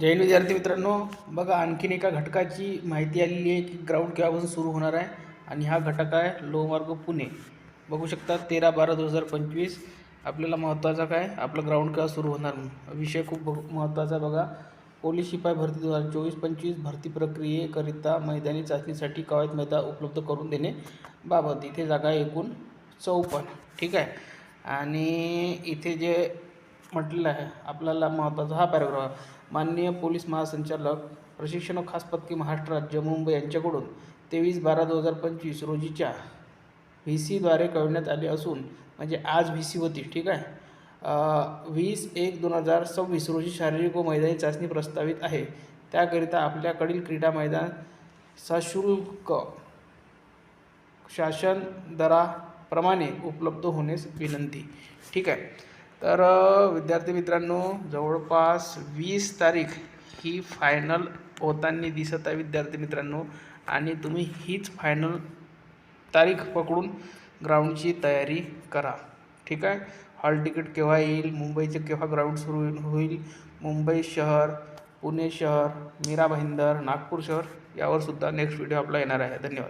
जैन विद्यार्थी मित्रांनो. बघा आणखीन एका घटकाची माहिती आलेली आहे की ग्राउंड केव्हापासून सुरू होणार आहे आणि हा घटक आहे लोहमार्ग पुणे. बघू शकता तेरा बारा दोन हजार पंचवीस आपल्याला महत्त्वाचा काय? आपलं ग्राउंड केव्हा सुरू होणार विषय खूप महत्त्वाचा बघा. पोलीस शिपाई भरती दोन हजार चोवीस पंचवीस भरती प्रक्रियेकरिता मैदानी चाचणीसाठी कवायत मैदा उपलब्ध करून देणे बाबत. इथे जागा एकूण चौपन्न. ठीक आहे? आणि इथे जे म्हटलेलं आहे. आपल्याला महत्त्वाचा हा पॅराग्राफ माननीय पोलीस महासंचालक प्रशिक्षण व खास पथके महाराष्ट्र राज्य मुंबई यांच्याकडून तेवीस बारा दोन हजार पंचवीस रोजीच्या व्ही सीद्वारे कळवण्यात आले असून म्हणजे आज व्ही सी होती ठीक आहे? वीस एक दोन हजार सव्वीस रोजी शारीरिक व मैदानी चाचणी प्रस्तावित आहे. त्याकरिता आपल्याकडील क्रीडा मैदान सशुल्क शासन दराप्रमाणे उपलब्ध होण्यास विनंती ठीक आहे? तर विद्यार्थी मित्रांनो जवळपास वीस तारीख ही फायनल होताना दिसत आहे विद्यार्थी मित्रांनो. आणि तुम्ही हीच फायनल तारीख पकडून ग्राउंडची तयारी करा. ठीक आहे? हॉल तिकीट केव्हा येईल? मुंबईचे केव्हा ग्राउंड सुरू होईल? होईल मुंबई शहर पुणे शहर मीरा भाईंदर नागपूर शहर यावर सुद्धा नेक्स्ट व्हिडिओ आपला येणार आहे. धन्यवाद.